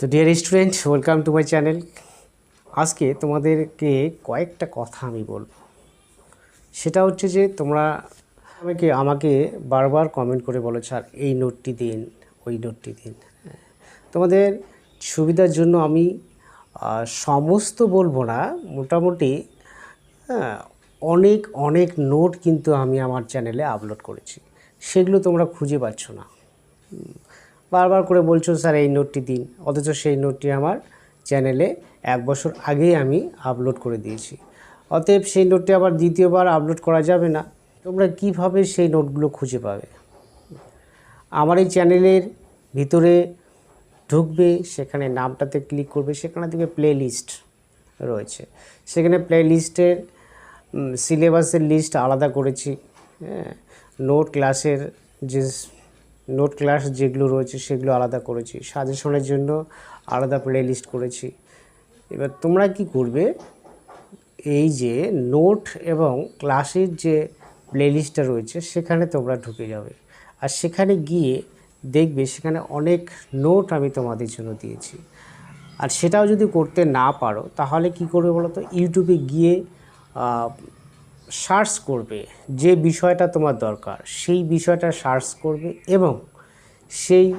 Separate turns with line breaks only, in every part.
তো dear student welcome to my channel আজকে তোমাদেরকে কয়েকটা কথা আমি বলব। সেটা হচ্ছে যে তোমরা আমাকে আমাকে বারবার কমেন্ট করে বলো স্যার এই নোটটি দিন ওই নোটটি দিন। তোমাদের সুবিধার জন্য আমি সমস্ত বলব না মোটামুটি হ্যাঁ, অনেক অনেক নোট কিন্তু আমি আমার চ্যানেলে আপলোড করেছি। সেগুলো তোমরা খুঁজে পাচ্ছ না। বারবার করে বলছো, স্যার, এই নোটটি দিন। অথচ সেই নোটটি আমার চ্যানেলে এক বছর আগেই আমি আপলোড করে দিয়েছি। অতএব সেই নোটটি আবার দ্বিতীয়বার আপলোড করা যাবে না। তোমরা কীভাবে সেই নোটগুলো খুঁজে পাবে? আমার এই চ্যানেলের ভিতরে ঢুকবে, সেখানে নামটাতে ক্লিক করবে, সেখানে দেখবে প্লে লিস্ট রয়েছে। সেখানে প্লে লিস্টের সিলেবাসের লিস্ট আলাদা করেছি। হ্যাঁ নোট, ক্লাসের যে নোট ক্লাস যেগুলো রয়েছে সেগুলো আলাদা করেছি। সাজেশনের জন্য আলাদা প্লে লিস্ট করেছি। এবার তোমরা কি করবে? এই যে নোট এবং ক্লাসের যে প্লেলিস্টটা রয়েছে, সেখানে তোমরা ঢুকে যাবে। আর সেখানে গিয়ে দেখবে সেখানে অনেক নোট আমি তোমাদের জন্য দিয়েছি। আর সেটাও যদি করতে না পারো, তাহলে কি করবে বলো তো ইউটিউবে গিয়ে সার্চ করবে যে বিষয়টা তোমার দরকার, সেই বিষয়টা সার্চ করবে এবং সেই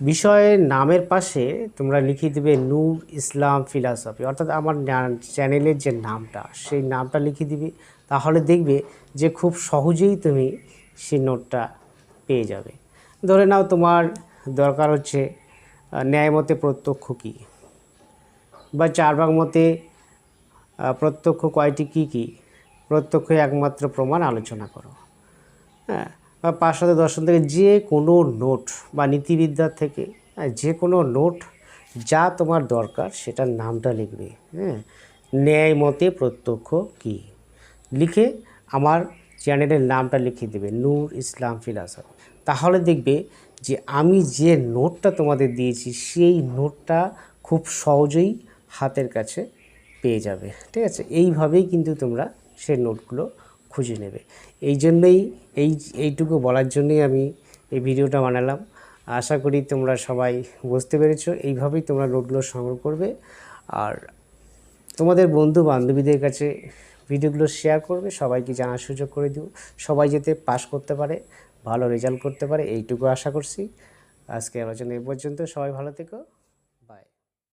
বিষয়ের নামের পাশে তোমরা লিখে দেবে নূর ইসলাম ফিলসফি। অর্থাৎ আমার চ্যানেলের যে নামটা, সেই নামটা লিখে দিবে। তাহলে দেখবে যে খুব সহজেই তুমি সেই নোটটা পেয়ে যাবে। ধরে নাও তোমার দরকার হচ্ছে ন্যায়মতে প্রত্যক্ষ কী? বা চার ভাগ মতে প্রত্যক্ষ কয়টি কী কী? প্রত্যক্ষ একমাত্র প্রমাণ আলোচনা করো। হ্যাঁ বা পাঁচশত দর্শন থেকে যে কোনো নোট বা নীতিবিদ্যার থেকে হ্যাঁ, যে কোনো নোট যা তোমার দরকার সেটার নামটা লিখবে। হ্যাঁ ন্যায় মতে প্রত্যক্ষ কী? লিখে আমার চ্যানেলের নামটা লিখে দেবে নূর ইসলাম ফিলাসফি। তাহলে দেখবে যে আমি যে নোটটা তোমাদের দিয়েছি সেই নোটটা খুব সহজেই হাতের কাছে পেয়ে যাবে। ঠিক আছে? এইভাবেই কিন্তু তোমরা সেই নোটগুলো খুঁজে নেবে। এই জন্যই এই, এইটুকু বলার জন্যই আমি এই ভিডিওটা বানালাম। আশা করি তোমরা সবাই বুঝতে পেরেছ, এইভাবেই তোমরা নোটগুলো সংগ্রহ করবে। আর তোমাদের বন্ধু বান্ধবীদের কাছে ভিডিওগুলো শেয়ার করবে, সবাইকে জানার সুযোগ করে দিও। সবাই যাতে পাস করতে পারে, ভালো রেজাল্ট করতে পারে, এইটুকু আশা করছি। আজকে আলোচনা এ পর্যন্ত। সবাই ভালো থেকো।